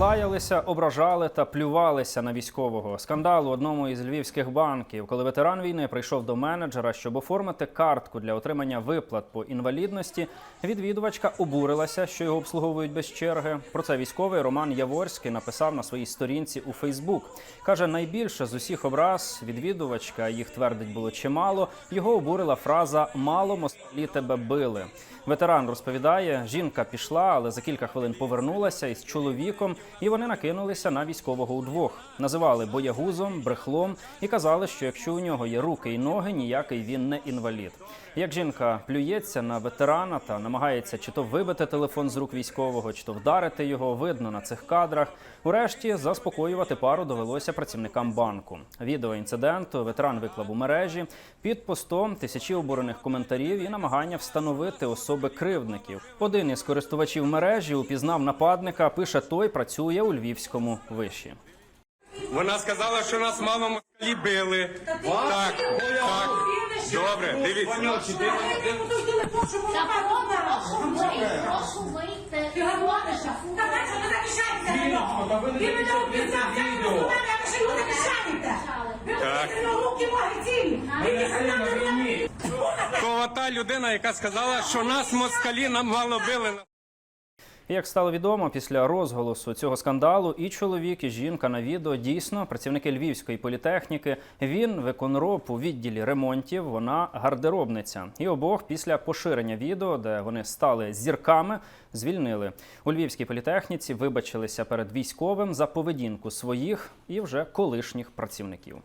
Лаялися, ображали та плювалися на військового. Скандал у одному із львівських банків, коли ветеран війни прийшов до менеджера, щоб оформити картку для отримання виплат по інвалідності. Відвідувачка обурилася, що його обслуговують без черги. Про це військовий Роман Яворський написав на своїй сторінці у Фейсбук. каже, найбільше з усіх образ відвідувачка, їх твердить було чимало. Його обурила фраза Мало москалі тебе били. Ветеран розповідає, жінка пішла, але за кілька хвилин повернулася із чоловіком, і вони накинулися на військового удвох. Називали боягузом, брехлом і казали, що якщо у нього є руки і ноги, ніякий він не інвалід. Як жінка плюється на ветерана та намагається чи то вибити телефон з рук військового, чи то вдарити його, видно на цих кадрах. Урешті заспокоювати пару довелося працівникам банку. Відео інциденту ветеран виклав у мережі під постом тисячі обурених коментарів і намагання встановити особи кривдників. Один із користувачів мережі упізнав нападника. Пише той працює у львівському виші. Вона сказала, що нас мало москалі били. Так, так. Добре, дивіться. Та прошу вийти. Так ви. Мене обіцяв, я не знаю, а ви ще Так. на руки цілі. Ви не знаєте, та людина, яка сказала, що нас москалі нам мало били. Як стало відомо, після розголосу цього скандалу і чоловік, і жінка на відео дійсно працівники львівської політехніки. Він виконроб у відділі ремонтів. Вона гардеробниця. І обох після поширення відео, де вони стали зірками, звільнили у львівській політехніці. Вибачилися перед військовим за поведінку своїх і вже колишніх працівників.